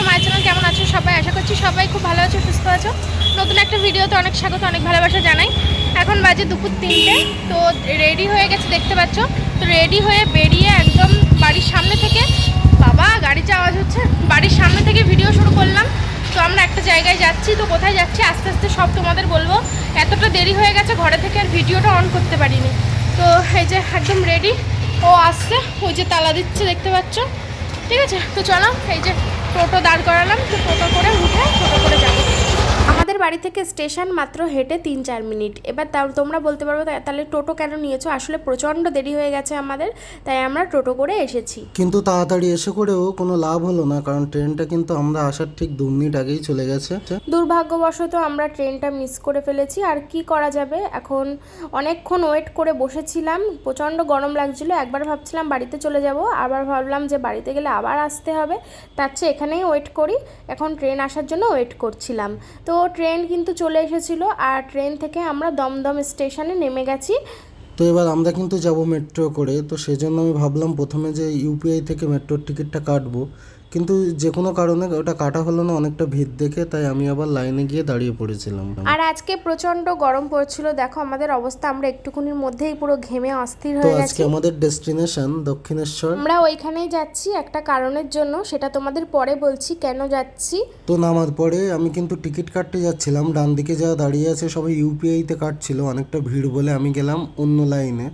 To my channel কেমন আছো সবাই? আশা করছি সবাই খুব ভালো আছো, সুস্থ আছো। নতুন একটা ভিডিওতে অনেক স্বাগত, অনেক ভালোবাসা জানাই। এখন বাজে দুপুর তিনটে, তো রেডি হয়ে গেছে, দেখতে পাচ্ছ? তো রেডি হয়ে বেরিয়ে একদম বাড়ির সামনে থেকে, বাবা, গাড়িতে আওয়াজ হচ্ছে, বাড়ির সামনে থেকে ভিডিও শুরু করলাম। তো আমরা একটা জায়গায় যাচ্ছি, তো কোথায় যাচ্ছি, আস্তে আস্তে সব তোমাদের বলব। এতটা দেরি হয়ে গেছে, ঘরে থেকে আর ভিডিওটা অন করতে পারিনি। তো এই যে একদম রেডি ও আসছে, ওই যে তালা দিচ্ছে, দেখতে পাচ্ছ? ঠিক আছে, তো চলো, এই যে টোটো দাঁড় করালাম তো টোটো করে উঠে টোটো করে যাব আমাদের বাড়ি থেকে স্টেশন মাত্র হেঁটে তিন চার মিনিট। এবার তোমরা বলতে পারব তাহলে টোটো কেন নিয়েছো? আসলে প্রচণ্ড দেরি হয়ে গেছে আমাদের তাই আমরা টোটো করে এসেছি। কিন্তু তাড়াতাড়ি এসে করেও কোনো লাভ হলো না কারণ ট্রেনটা কিন্তু আমরা আসার ঠিক দু মিনিট আগেই চলে গেছে। দুর্ভাগ্যবশত আমরা ট্রেনটা মিস করে ফেলেছি আর কি করা যাবে? এখন অনেকক্ষণ ওয়েট করে বসেছিলাম প্রচণ্ড গরম লাগছিল একবার ভাবছিলাম বাড়িতে চলে যাব আবার ভাবলাম যে বাড়িতে গেলে আবার আসতে হবে তার চেয়ে এখানেই ওয়েট করি এখন ট্রেন আসার জন্য ওয়েট করছিলাম। তো ট্রেন কিন্তু চলে এসেছিল আর ট্রেন থেকে আমরা দমদম স্টেশনে নেমে গেছি। তো এবার আমরা কিন্তু যাব মেট্রো করে। তো সেজন্য আমি ভাবলাম প্রথমে যে ইউপিআই থেকে মেট্রোর টিকিটটা কাটবো। কিন্তু যে কোনো কারণে ওটা কাটা হলো না অনেকটা ভিড় দেখে তাই আমি আবার লাইনে গিয়ে দাঁড়িয়ে পড়েছিলাম। আর আজকে প্রচণ্ড গরম পড়ছিল দেখো আমাদের অবস্থা আমরা একটুখানির মধ্যেই পুরো ঘেমে অস্থির হয়ে গেছি। আজকে আমাদের ডেস্টিনেশন দক্ষিণেশ্বর। আমরা ওইখানেই যাচ্ছি একটা কারণের জন্য সেটা তোমাদের পরে বলছি কেন যাচ্ছি? তো নামার পরে আমি কিন্তু টিকিট কাটতে যাচ্ছিলাম ডান দিকে যা দাঁড়িয়ে আছে সবাই ইউপিআইতে কাটছিল অনেকটা ভিড় বলে আমি গেলাম অন্য লাইনে।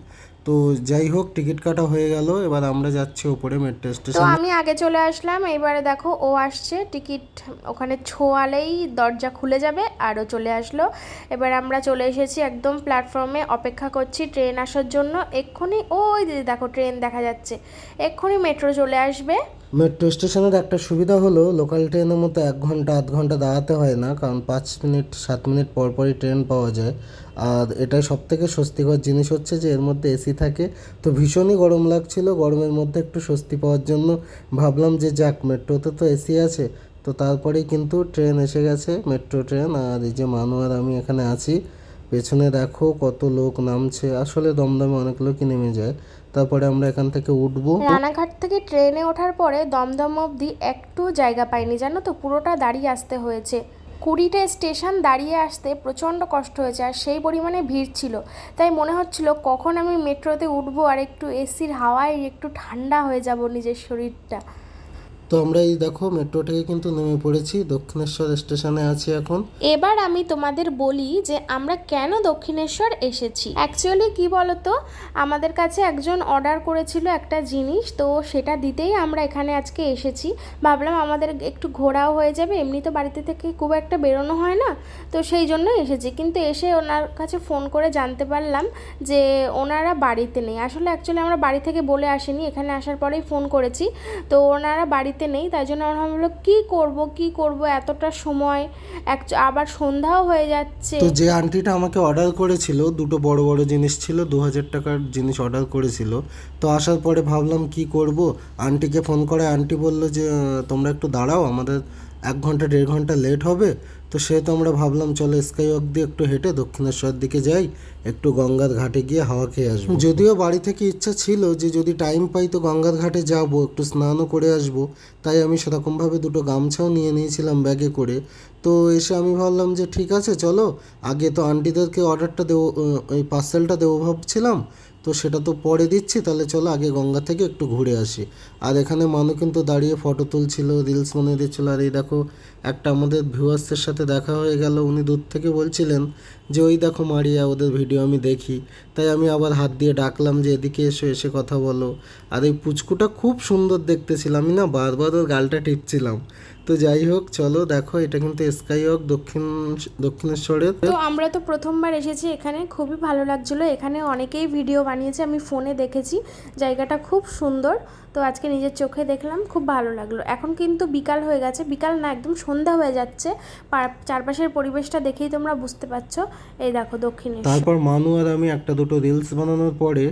তো যাই হোক টিকিট কাটা হয়ে গেল। এবার আমরা যাচ্ছি ওপরে মেট্রো তো স্টেশন আমি আগে চলে আসলাম। এবারে দেখো ও আসছে। টিকিট ওখানে ছোঁয়ালেই দরজা খুলে যাবে আরও চলে আসলো। এবার আমরা চলে এসেছি একদম প্ল্যাটফর্মে অপেক্ষা করছি ট্রেন আসার জন্য। এক্ষুনি ওই দিদি দেখো ট্রেন দেখা যাচ্ছে। এক্ষুনি মেট্রো চলে আসবে। মেট্রো স্টেশনের একটা সুবিধা হলো লোকাল ট্রেনের মতো এক ঘণ্টা আধ ঘণ্টা দাঁড়াতে হয় না। কারণ পাঁচ মিনিট সাত মিনিট পর পরই ট্রেন পাওয়া যায়। আর এটাই সব থেকে স্বস্তিকর জিনিস হচ্ছে যে এর মধ্যে এসি থাকে। তো ভীষণই গরম লাগছিল, গরমের মধ্যে একটু স্বস্তি পাওয়ার জন্য ভাবলাম যে যাক, মেট্রোতে তো এসি আছে, তো তারপরেই কিন্তু ট্রেন এসে গেছে, মেট্রো ট্রেন আর এই যে মানু আর আমি এখানে আছি। পেছনে দেখো কত লোক নামছে, আসলে দমদমে অনেক লোকই নেমে যায়। তারপরে আমরা এখান থেকে উঠবো। রানাঘাট থেকে ট্রেনে ওঠার পরে দমদম অবধি একটু জায়গা পাইনি, জানো তো? পুরোটা দাঁড়িয়ে আসতে হয়েছে। কুড়িটা স্টেশন দাঁড়িয়ে আসতে প্রচণ্ড কষ্ট হয়েছে আর সেই পরিমাণে ভিড় ছিল। তাই মনে হচ্ছিল, কখন আমি মেট্রোতে উঠবো আর একটু এসির হাওয়ায় একটু ঠান্ডা হয়ে যাব নিজের শরীরটা। তো আমরা এই দেখো মেট্রো থেকে কিন্তু নেমে পড়েছি, দক্ষিণেশ্বর স্টেশনে আছি এখন। এবার আমি তোমাদের বলি যে আমরা কেন দক্ষিণেশ্বর এসেছি। অ্যাকচুয়ালি কি বলতো, আমাদের কাছে একজন অর্ডার করেছিল একটা জিনিস, তো সেটা দিতেই আমরা এখানে আজকে এসেছি। ভাবলাম আমাদের একটু ঘোরাও হয়ে যাবে, এমনি তো বাড়িতে থেকে খুব একটা বেরোনো হয় না, তো সেই জন্য এসেছি। কিন্তু এসে ওনার কাছে ফোন করে জানতে পারলাম যে ওনারা বাড়িতে নেই। আসলে অ্যাকচুয়ালি আমরা বাড়ি থেকে বলে আসিনি, এখানে আসার পরেই ফোন করেছি। তো ওনারা বাড়িতে নেই, তাই জন্য আমরা ভাবলো কী করব, কি করব? এতটা সময়, এক আবার সন্ধ্যাও হয়ে যাচ্ছে। তো যে আন্টিটা আমাকে অর্ডার করেছিল, দুটো বড় বড় জিনিস ছিল, দু হাজার টাকার জিনিস অর্ডার করেছিল। তো আসার পরে ভাবলাম, কি করব? আন্টিকে ফোন করে, আন্টি বলল যে, তোমরা একটু দাঁড়াও, আমাদের এক ঘণ্টা, দেড় ঘণ্টা লেট হবে। তো সেহেতু আমরা ভাবলাম, চলো স্কাই ওয়াক দিয়ে একটু হেঁটে দক্ষিণেশ্বর দিকে যাই, একটু গঙ্গার ঘাটে গিয়ে হাওয়া খেয়ে আসব। যদিও বাড়ি থেকে ইচ্ছা ছিল যে যদি টাইম পাই তো গঙ্গার ঘাটে যাব, একটু স্নানও করে আসব, তাই আমি সেরকমভাবে দুটো গামছাও নিয়ে নিয়েছিলাম ব্যাগে করে। তো এসে আমি ভাবলাম যে ঠিক আছে, চলো, আগে তো আন্টিদেরকে অর্ডারটা দেবো ওই পার্সেলটা দেবো ভাবছিলাম তো সেটা তো পরে দিচ্ছি, তাহলে চলো আগে গঙ্গা থেকে একটু ঘুরে আসি। আর এখানে মানু কিন্তু দাঁড়িয়ে ফটো তুলছিল রিলস বানিয়ে দিচ্ছিল, আর এই দেখো একটা আমাদের ভিউয়ার্সের সাথে দেখা হয়ে গেল। উনি দূর থেকে বলছিলেন যে, ওই দেখো মারিয়া, ওদের ভিডিও আমি দেখি। তাই আমি আবার হাত দিয়ে ডাকলাম যে, এদিকে এসো, এসে কথা বলো। আর এই পুচকুটা খুব সুন্দর দেখতেছিল। আমি না বারবার ওর গালটা টিপছিলাম। তো যাই হোক চলো দেখো এটা কিন্তু স্কাই ওয়াক দক্ষিণ দক্ষিণেশ্বরের। তো আমরা তো প্রথমবার এসেছি এখানে খুবই ভালো লাগছিল। এখানে অনেকেই ভিডিও বানিয়েছে আমি ফোনে দেখেছি জায়গাটা খুব সুন্দর। তো আজকে নিজের চোখে দেখলাম খুব ভালো লাগল। এখন কিন্তু বিকাল হয়ে গেছে বিকাল না একদম সন্ধ্যা হয়ে যাচ্ছে। চারপাশের পরিবেশটা দেখেই তোমরা বুঝতে পারছ। এই দেখো দক্ষিণে তারপর মানু আর আমি একটা দুটো রিলস বানানোর পরে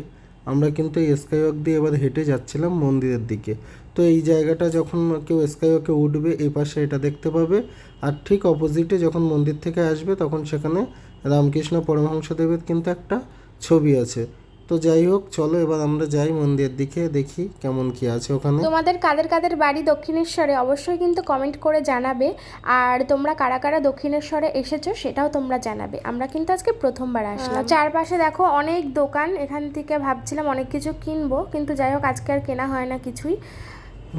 আমরা কিন্তু এই স্কাইওয়াক দিয়ে এবার হেঁটে যাচ্ছিলাম মন্দিরের দিকে। তো এই জায়গাটা যখন কেউ স্কাইওয়াকে উঠবে এই পাশে এটা দেখতে পাবে। আর ঠিক অপোজিটে যখন মন্দির থেকে আসবে তখন সেখানে রামকৃষ্ণ পরমহংসদেবের কিন্তু একটা ছবি আছে। তো যাই হোক চলো এবার আমরা যাই মন্দিরের দিকে দেখি কেমন কি আছে ওখানে। তোমাদের কাদের কাদের বাড়ি দক্ষিণেশ্বরে অবশ্যই কিন্তু কমেন্ট করে জানাবে। আর তোমরা কারা কারা দক্ষিণেশ্বরে এসেছ সেটাও তোমরা জানাবে। আমরা কিন্তু আজকে প্রথমবার আসলাম। চারপাশে দেখো অনেক দোকান এখান থেকে ভাবছিলাম অনেক কিছু কিনবো কিন্তু যাই হোক আজকে আর কেনা হয় না কিছুই।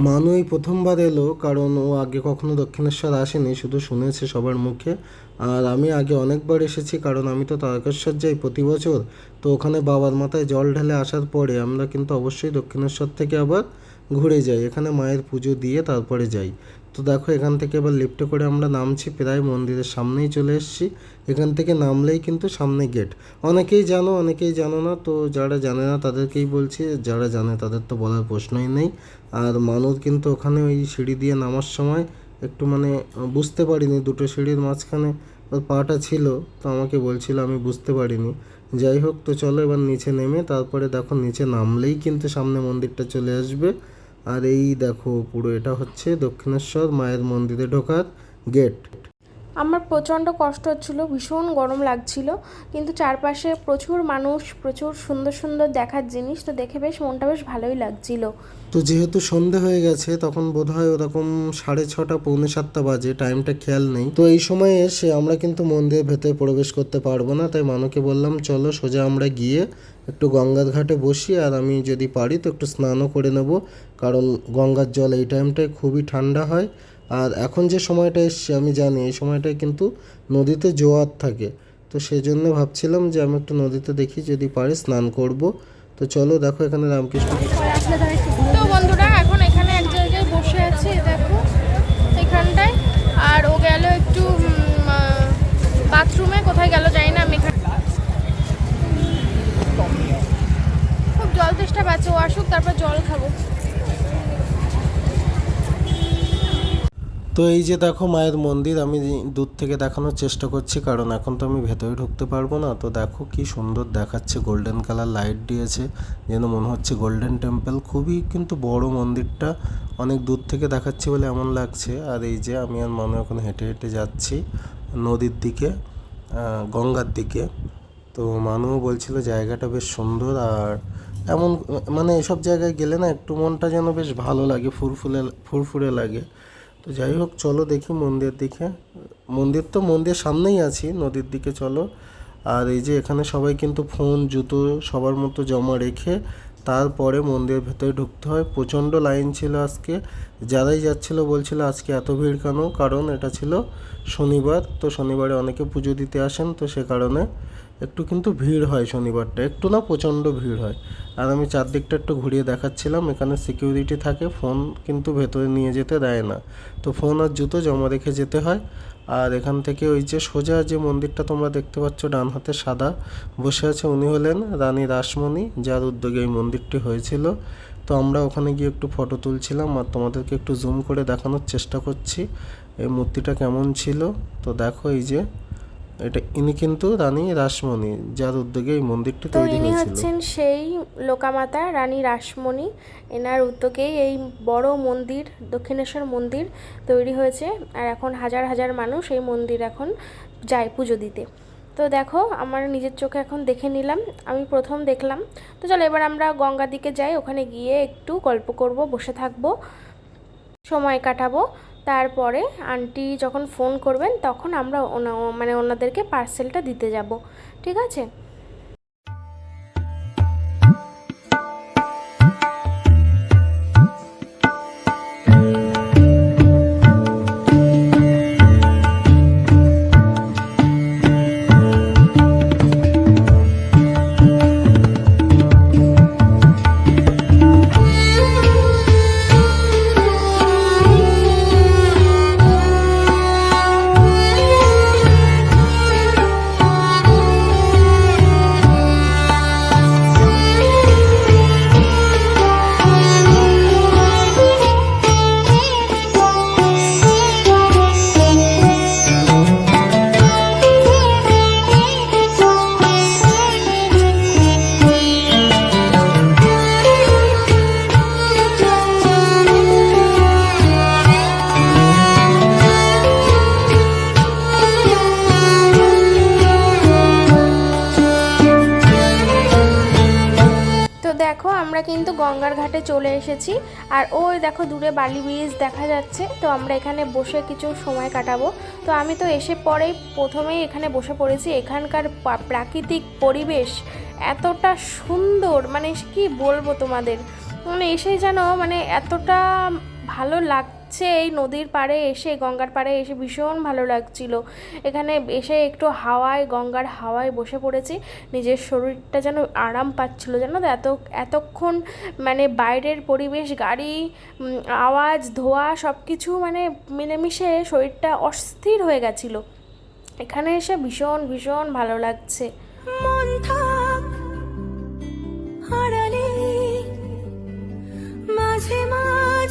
মানু এই প্রথমবার এলো, কারণ ও আগে কখনো দক্ষিণেশ্বর আসেনি, শুধু শুনেছে সবার মুখে। আর আমি আগে অনেকবার এসেছি, কারণ আমি তো তারকেশ্বর যাই প্রতি বছর। তো ওখানে বাবার মাথায় জল ঢেলে আসার পরে আমরা কিন্তু অবশ্যই দক্ষিণেশ্বর থেকে আবার ঘুরে যাই। এখানে মায়ের পুজো দিয়ে তারপরে যাই। তো দেখো, এখান থেকে এবার লিফটে করে আমরা নামছি প্রায় মন্দিরের সামনেই চলে এসেছি। এখান থেকে নামলেই কিন্তু সামনে গেট অনেকেই জানো অনেকেই জানো না, তো যারা জানে না তাদেরকেই বলছি, যারা জানে তাদের তো বলার প্রশ্নই নেই। আর মানুষ কিন্তু ওখানে ওই সিঁড়ি দিয়ে নামার সময় একটু মানে বুঝতে পারিনি, দুটো সিঁড়ির মাঝখানে ওর পাটা ছিল, তো আমাকে বলছিল আমি বুঝতে পারিনি। যাই হোক, তো চলো এবার নিচে নেমে, তারপরে দেখো নিচে নামলেই কিন্তু সামনে মন্দিরটা চলে আসবে। আর এই দেখো পুরো এটা হচ্ছে দক্ষিণেশ্বর মায়ের মন্দিরে ঢোকার গেট আমার প্রচণ্ড কষ্ট হচ্ছিল, ভীষণ গরম লাগছিল, কিন্তু চারপাশে প্রচুর মানুষ, প্রচুর সুন্দর সুন্দর দেখার জিনিস, তো দেখে বেশ মনটা বেশ ভালোই লাগছিল। তো যেহেতু সন্ধে হয়ে গেছে, তখন বোধহয় ওরকম সাড়ে ছটা, পৌনে সাতটা বাজে টাইমটা খেয়াল নেই। তো এই সময় এসে আমরা কিন্তু মন্দিরের ভেতরে প্রবেশ করতে পারব না, তাই মানুকে বললাম, চলো সোজা আমরা গিয়ে একটু গঙ্গার ঘাটে বসি, আর আমি যদি পারি তো একটু স্নানও করে নেব। কারণ গঙ্গার জল এই টাইমটায় খুবই ঠান্ডা হয় আর এখন যে সময়টা এসছে, আমি জানি এই সময়টায় কিন্তু নদীতে জোয়ার থাকে। তো সেই জন্য ভাবছিলাম যে আমি একটু নদীতে দেখি, যদি পারি স্নান করব। তো চলো দেখো এখানে রামকৃষ্ণ তো বন্ধুরা, এখন এখানে এক জায়গায় বসে আছি, দেখো এখানটায়। আর ও গেল একটু বাথরুমে, কোথায় গেল জানি না, আমি খুব জল তেষ্টা পাচ্ছে, ও আসুক, তারপর জল খাব। তো এই যে দেখো মায়ের মন্দির, আমি দূর থেকে দেখানোর চেষ্টা করছি, কারণ এখন তো আমি ভেতরে ঢুকতে পারব না। তো দেখো কি সুন্দর দেখাচ্ছে গোল্ডেন কালার লাইট দিয়েছে, যেন মনে হচ্ছে গোল্ডেন টেম্পল খুবই কিন্তু বড় মন্দিরটা, অনেক দূর থেকে দেখাচ্ছি বলে এমন লাগছে। আর এই যে আমি আর মনে এখন হেঁটে হেঁটে যাচ্ছি নদীর দিকে গঙ্গার দিকে। তো মানু বলছিল জায়গাটা বেশ সুন্দর, আর এমন মানে এসব জায়গায় গেলে না একটু মনটা যেন বেশ ভালো লাগে ফুরফুরে ফুরফুরে লাগে। তো যাই হোক, চলো দেখি মন্দির দিকে। মন্দির তো মন্দির সামনেই আছি, নদীর দিকে চলো। আর এই যে এখানে সবাই কিন্তু ফোন, জুতো সবার মতো জমা রেখে তারপরে মন্দিরের ভেতরে ঢুকতে হয়। প্রচণ্ড লাইন ছিল আজকে। যারাই যাচ্ছিল বলছিল, আজকে এত ভিড় কেন? কারণ এটা ছিল শনিবার। তো শনিবারে অনেকে পুজো দিতে আসেন, তো সে কারণে একটু কিন্তু ভিড় হয় শনিবারটা, একটু না প্রচণ্ড ভিড় হয়। আর আমি চারদিকটা একটু ঘুরিয়ে দেখাচ্ছিলাম, এখানে সিকিউরিটি থাকে ফোন কিন্তু ভেতরে নিয়ে যেতে দেয় না। তো ফোন আর জুতো জমা রেখে যেতে হয়। আর এখান থেকে ওই যে সোজা যে মন্দিরটা তোমরা দেখতে পাচ্ছ, ডান হাতে সাদা বসে আছে, উনি হলেন রানী রাসমণি যার উদ্যোগে এই মন্দিরটি হয়েছিল। তো আমরা ওখানে গিয়ে একটু ফটো তুলছিলাম, আর তোমাদেরকে একটু জুম করে দেখানোর চেষ্টা করছি, এই মূর্তিটা কেমন ছিল। তো দেখো এই যে এটা ইনি কিন্তু রানী রাসমণি যার উদ্যোগে এই মন্দিরটি তো তৈরি ইনি হচ্ছেন সেই লোকামাতা রানী রাসমণি। এনার উদ্যোগেই এই বড় মন্দির দক্ষিণেশ্বর মন্দির তৈরি হয়েছে। আর এখন হাজার হাজার মানুষ এই মন্দির এখন যায় পুজো দিতে। তো দেখো আমার নিজের চোখে এখন দেখে নিলাম আমি প্রথম দেখলাম। তো চলো এবার আমরা গঙ্গা দিকে যাই ওখানে গিয়ে একটু গল্প করব বসে থাকব সময় কাটাবো। তারপরে আন্টি যখন ফোন করবেন তখন আমরা মানে ওনাদেরকে পার্সেলটা দিতে যাব। ঠিক আছে? আর ওই দেখো দূরে বালি ব্রিজ দেখা যাচ্ছে, তো আমরা এখানে বসে কিছু সময় কাটাবো। তো আমি তো এসে পরেই প্রথমেই এখানে বসে পড়েছি। এখানকার প্রাকৃতিক পরিবেশ এতটা সুন্দর মানে কি বলব তোমাদের? মানে এসে যেন মানে এতটা ভালো লাগছে এই নদীর পাড়ে এসে, গঙ্গার পাড়ে এসে ভীষণ ভালো লাগছিল। এখানে এসে একটু হাওয়ায়, গঙ্গার হাওয়ায় বসে পড়েছি। নিজের শরীরটা যেন আরাম পাচ্ছিল, জানো তো? এত, এতক্ষণ মানে বাইরের পরিবেশ, গাড়ি আওয়াজ, ধোয়া সব কিছু মানে মিলেমিশে শরীরটা অস্থির হয়ে গেছিল। এখানে এসে ভীষণ ভীষণ ভালো লাগছে। মাঝে মাঝে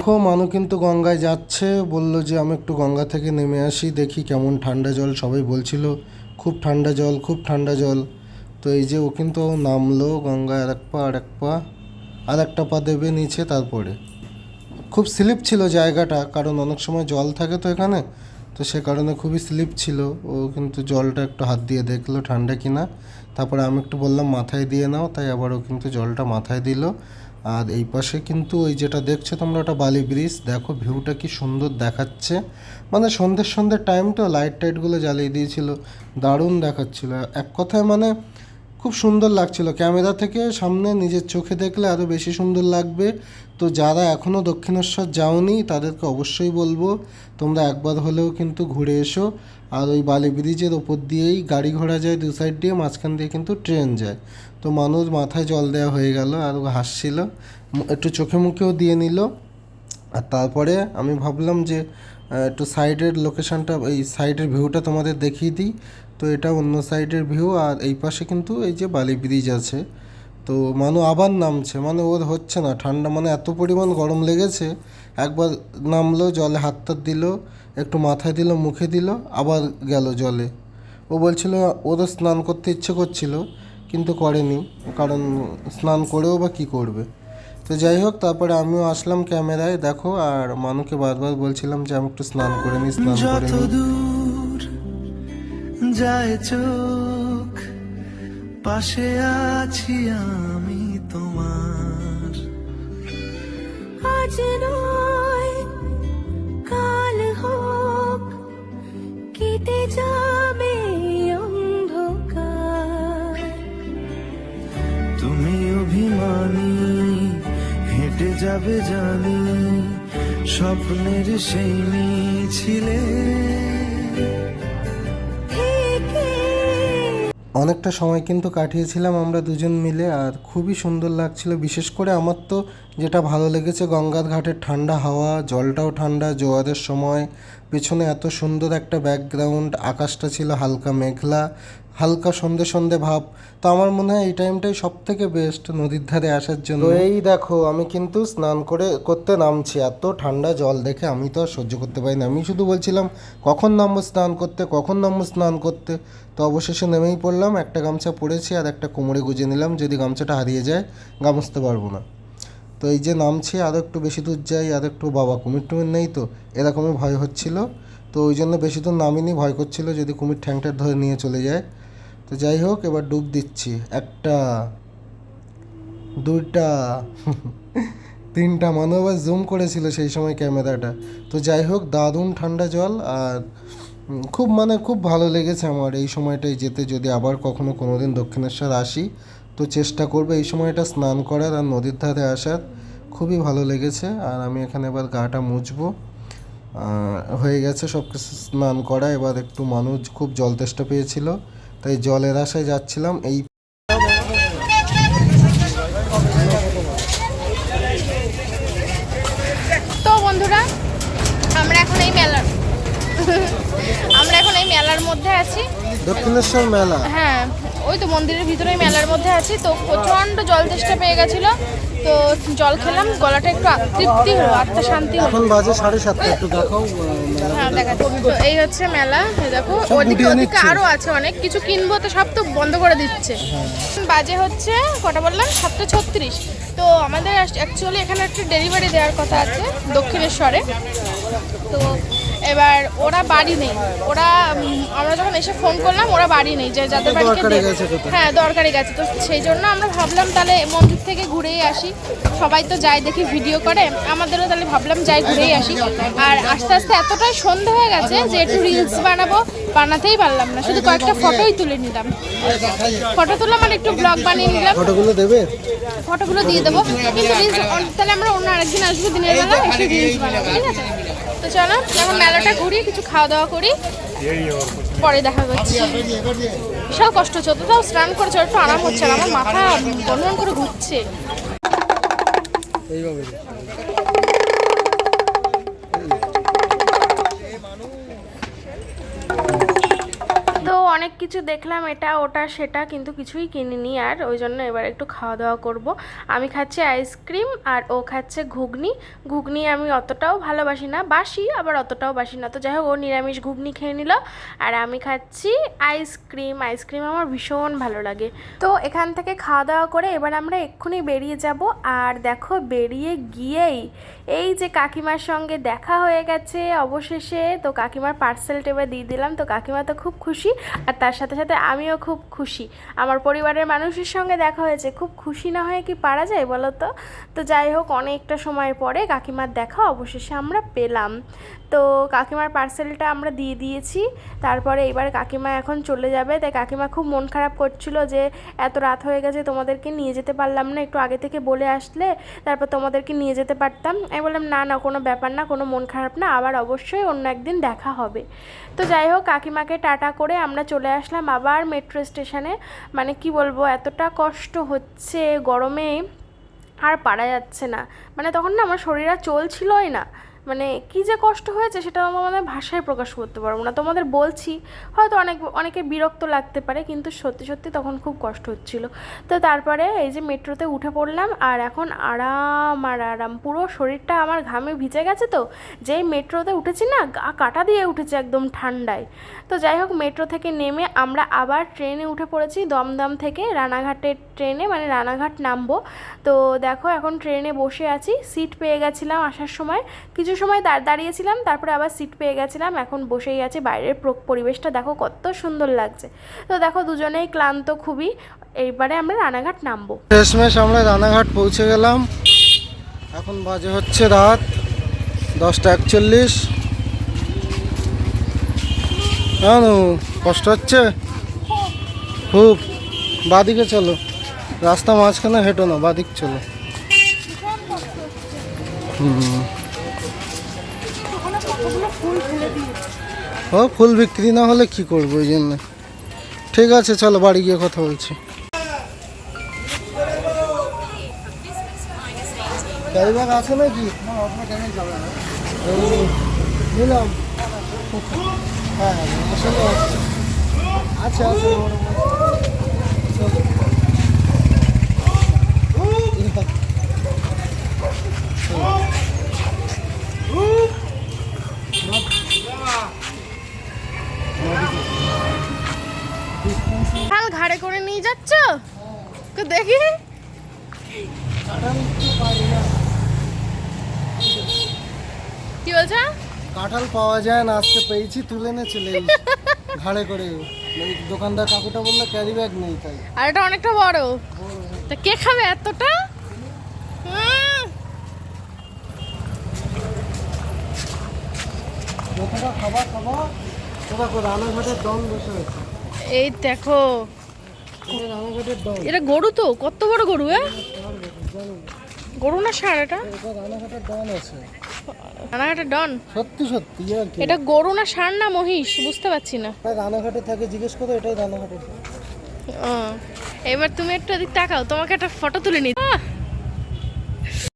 দেখো, মানু কিন্তু গঙ্গায় যাচ্ছে। বলল যে, আমি একটু গঙ্গা থেকে নেমে আসি, দেখি কেমন ঠান্ডা জল। সবাই বলছিল, খুব ঠান্ডা জল, খুব ঠান্ডা জল। তো এই যে ও কিন্তু নামলো গঙ্গায় আর এক পা, আর এক পা, আর একটা পা দেবে নিচে তারপরে। খুব স্লিপ ছিল জায়গাটা, কারণ অনেক সময় জল থাকে তো এখানে, তো সে কারণে খুবই স্লিপ ছিল। ও কিন্তু জলটা একটু হাত দিয়ে দেখল, ঠান্ডা কিনা। তারপরে আমি একটু বললাম, মাথায় দিয়ে নাও। তাই আবার ও কিন্তু জলটা মাথায় দিল। আর এই পাশে কিন্তু ওই যেটা দেখছ তোমরা, ওটা বালি ব্রিজ। দেখো, ভিউটা কি সুন্দর দেখাচ্ছে। মানে সন্ধ্যের সন্ধ্যের টাইমটা লাইট টাইটগুলো জ্বালিয়ে দিয়েছিল। দারুণ দেখাচ্ছিল। এক কথায় মানে খুব সুন্দর লাগছিল। ক্যামেরা থেকে সামনে নিজের চোখে দেখলে আরও বেশি সুন্দর লাগবে। তো যারা এখনও দক্ষিণেশ্বর যাওনি, তাদেরকে অবশ্যই বলব, তোমরা একবার হলেও কিন্তু ঘুরে এসো। আর ওই বালি ব্রিজের ওপর দিয়েই গাড়ি ঘোড়া যায় দু সাইড দিয়ে, মাঝখান দিয়ে কিন্তু ট্রেন যায়। তো মানুষ মাথায় জল দেওয়া হয়ে গেল আর ও হাসছিল। একটু চোখে মুখেও দিয়ে নিল। আর তারপরে আমি ভাবলাম যে একটু সাইডের লোকেশনটা, এই সাইডের ভিউটা তোমাদের দেখিয়ে দিই। তো এটা অন্য সাইডের ভিউ আর এই পাশে কিন্তু এই যে বালি ব্রিজ আছে। তো মানু আবার নামছে। মানে ওর হচ্ছে না, ঠান্ডা মানে এত পরিমাণ গরম লেগেছে। একবার নামলো, জলে হাত দিল, একটু মাথায় দিল, মুখে দিল, আবার গেল জলে। ও বলছিল, ওরও স্নান করতে ইচ্ছে করছিল। কিন্তু করেনি, কারণ স্নান করেও বা কী করবে। তো যাই হোক, তারপরে আমিও আসলাম ক্যামেরায়, দেখো, আর মানুকে বারবার বলছিলাম যে আমি একটু স্নান করে নিই স্নান করে দূর যায় চোখ, পাশে আছি আমি তোমার। আজ নয়, কাল হোক, কেটে যাবে যাবে জানি, স্বপ্নের সেই মিছিলে। অনেকটা সময় কিন্তু কাটিয়েছিলাম আমরা দুজন মিলে, আর খুবই সুন্দর লাগছিল। বিশেষ করে আমার তো যেটা ভালো লেগেছে, গঙ্গার ঘাটের ঠান্ডা হাওয়া, জলটাও ঠান্ডা, জোয়ারের সময়। পেছনে এত সুন্দর একটা ব্যাকগ্রাউন্ড আকাশটা ছিল হালকা মেঘলা হালকা সন্ধে সন্ধে ভাব। তো আমার মনে হয় এই টাইমটাই সব থেকে বেস্ট নদীর ধারে আসার জন্য। এই দেখো, আমি কিন্তু স্নান করে, করতে নামছি। এত ঠান্ডা জল দেখে আমি তো আর সহ্য করতে পারি না। আমি শুধু বলছিলাম, কখন নামবো স্নান করতে, কখন নামবো স্নান করতে? তো অবশেষে নেমেই পড়লাম, একটা গামছা পরেছি আর একটা কোমরে গুজে নিলাম। যদি গামছাটা হারিয়ে যায়, গামছতে পারব না। তো এই যে নামছি আরও একটু বেশি দূর যাই, আর একটু বাবা কুমির টুমির নেই তো, এরকমই ভয় হচ্ছিল। তো ওই জন্য বেশি দূর নামিনি, ভয় করছিল যদি কুমির ঠ্যাংটার ধরে নিয়ে চলে যায়। তো যাই হোক, এবার ডুব দিচ্ছি। একটা, দুইটা, তিনটা মনে আবার জুম করেছিল সেই সময় ক্যামেরাটা। তো যাই হোক, দারুণ ঠান্ডা জল আর খুব মানে খুব ভালো লেগেছে আমার এই সময়টায় যেতে। যদি আবার কখনো কোনো দিন দক্ষিণেশ্বর আসি, তো চেষ্টা করব এই সময়টা স্নান করার আর নদীর ধারে আসার। খুবই ভালো লেগেছে আর আমি এখানে এবার গাটা মুছবো। হয়ে গেছে সব কিছু স্নান করা। এবার একটু মানুষ খুব জল তেষ্টা পেয়েছিল। তাই জলের আশায় যাচ্ছিলাম। এই আমরা এখন এই মেলার মধ্যে আছি। দক্ষিণেশ্বর মেলা? হ্যাঁ ওই তো মন্দিরের ভিতরে মেলার মধ্যে আছি। তো প্রচণ্ড জল তেষ্টা পেয়ে গেছিল। তো জল খেলাম গলাটা একটু তৃপ্তি হলো আত্মা শান্তি হলো। এখন বাজে সাড়ে সাতটা একটু দেখাও হ্যাঁ দেখা তো এই হচ্ছে মেলা দেখো ওদিকে ওদিকে নিচ্ছে। আরও আছে অনেক কিছু কিনবো তো সব তো বন্ধ করে দিচ্ছে। বাজে হচ্ছে কটা বললাম? সাতটা ছত্রিশ। তো আমাদের অ্যাকচুয়ালি এখানে একটা ডেলিভারি দেওয়ার কথা আছে দক্ষিণেশ্বরে। তো এবার ওরা বাড়ি নেই। ওরা আমরা যখন এসে ফোন করলাম ওরা বাড়ি নেই যে যাদের বাড়িতে হ্যাঁ দরকারি গেছে। তো সেই জন্য আমরা ভাবলাম তাহলে মন্দির থেকে ঘুরেই আসি। সবাই তো যায় দেখি ভিডিও করে। আমাদেরও তাহলে ভাবলাম যাই ঘুরেই আসি। আর আস্তে আস্তে এতটাই সন্ধে হয়ে গেছে যে একটু রিলস বানাবো বানাতেই পারলাম না। শুধু কয়েকটা ফটোই তুলে নিলাম। ফটো তুললাম আর একটু ব্লগ বানিয়ে নিলাম। ফটোগুলো দেবে? ফটোগুলো দিয়ে দেবো। কিন্তু রিলস তাহলে আমরা অন্য আরেকদিন আসব দিনের বেলা এসে রিলস বানাবো ঠিক আছে? তো চলো এখন মেলাটা ঘুরি, কিছু খাওয়া দাওয়া করি। পরে দেখা করছি বিশাল কষ্ট হচ্ছে তো তাও স্নান করেছে একটু আরাম হচ্ছে না। আমার মাথা বন্ধন করে ঘুরছে। এইভাবে। অনেক কিছু দেখলাম, এটা, ওটা, সেটা, কিন্তু কিছুই কিনিনি আর, ওই জন্য এবার একটু খাওয়া দাওয়া করব। আমি খাচ্ছি আইসক্রিম আর ও খাচ্ছে ঘুগনি। ঘুগনি আমি অতটাও ভালোবাসি না, বাসি, আবার অতটাও বাসি না। তো যাই হোক, ও নিরামিষ ঘুগনি খেয়ে নিল আর আমি খাচ্ছি আইসক্রিম। আইসক্রিম আমার ভীষণ ভালো লাগে। তো এখান থেকে খাওয়া দাওয়া করে এবার আমরা এক্ষুনি বেরিয়ে যাব আর দেখো বেরিয়ে গিয়েই এই যে কাকিমার সঙ্গে দেখা হয়ে গেছে অবশেষে। তো কাকিমার পার্সেলটা এবার দিয়ে দিলাম। তো কাকিমা তো খুব খুশি। আর তার সাথে সাথে আমিও খুব খুশি। আমার পরিবারের মানুষের সঙ্গে দেখা হয়েছে। খুব খুশি না হয়ে কি পারা যায় বলো তো তো যাই হোক, অনেকটা সময় পরে কাকিমার দেখা অবশেষে আমরা পেলাম। তো কাকিমার পার্সেলটা আমরা দিয়ে দিয়েছি। তারপরে এবার কাকিমা এখন চলে যাবে। তাই কাকিমা খুব মন খারাপ করছিল যে, এত রাত হয়ে গেছে, তোমাদেরকে নিয়ে যেতে পারলাম না। একটু আগে থেকে বলে আসলে, তারপর তোমাদেরকে নিয়ে যেতে পারতাম। আমি বললাম, না না, কোনো ব্যাপার না, কোনো মন খারাপ না। আবার অবশ্যই অন্য একদিন দেখা হবে। তো যাই হোক, কাকিমাকে টাটা করে আমরা চলে আসলাম আবার মেট্রো স্টেশনে মানে কি বলব, এতটা কষ্ট হচ্ছে গরমে, আর পারা যাচ্ছে না। মানে তখন না আমার শরীর আর চলছিলই না। মানে কি যে কষ্ট হয়েছে সেটা আমার মানে ভাষায় প্রকাশ করতে পারব না। তোমাদের বলছি, হয়তো অনেক অনেকে বিরক্ত লাগতে পারে, কিন্তু সত্যি সত্যি তখন খুব কষ্ট হচ্ছিল। তো তারপরে এই যে মেট্রোতে উঠে পড়লাম, আর এখন আরাম আর আরাম, পুরো শরীরটা আমার ঘামে ভিজে গেছে তো, যেই মেট্রোতে উঠেছি না, গা কাটা দিয়ে উঠেছে একদম ঠান্ডায়। তো যাই হোক, মেট্রো থেকে নেমে আমরা আবার ট্রেনে উঠে পড়েছি, দমদম থেকে রানাঘাটের ট্রেনে মানে রানাঘাট নামবো। তো দেখো, এখন ট্রেনে বসে আছি, সিট পেয়ে গেছিলাম আসার সময়। কিছু সময় দাঁড়, দাঁড়িয়েছিলাম, তারপরে আবার সিট পেয়ে গেছিলাম, এখন বসেই আছি, বাইরের পরিবেশটা দেখো কত সুন্দর লাগছে। তো দেখো দুজনেই ক্লান্ত খুবই, এইবারে আমরা রানাঘাট নামবো। শেষমেশ আমরা রানাঘাট পৌঁছে গেলাম। এখন বাজে হচ্ছে রাত দশটা একচল্লিশ। কষ্ট হচ্ছে? খুব। বাদিকে চলো। রাস্তা মাঝখানে হেঁটো না, বাদিক চলো। হুম। ও, ফুল বিক্রি না হলে কি করব ওই জন্য? ঠিক আছে, চলো বাড়ি গিয়ে কথা বলছি। ক্যারি ব্যাগ আছে নাকি? হ্যাঁ কাল ঘাড়ে করে নিয়ে যাচ্ছ? তো দেখি। কি বলছো? কাঁঠাল পাওয়া যায় না আজকে পেয়েছি তুলে নে চলে ঘাড়ে করে। দোকানদার কাকুটা বলল ক্যারি ব্যাগ নেই তাই। আর এটা অনেকটা বড়। তা কে খাবে এতটা? যতটা খাবার খাবার এই দেখো। এটা গরু তো কত বড় গরু এ? গরু না ষাঁড় এটা? রানাঘাটের ডন সত্যি সত্যি এটা গরু না ষাঁড় না মহিষ? বুঝতে পারছি না। তাই রানাঘাটে থাকে জিজ্ঞেস করো এটাই এবার তুমি একটু এদিক তাকাও তোমাকে একটা ফটো তুলে নি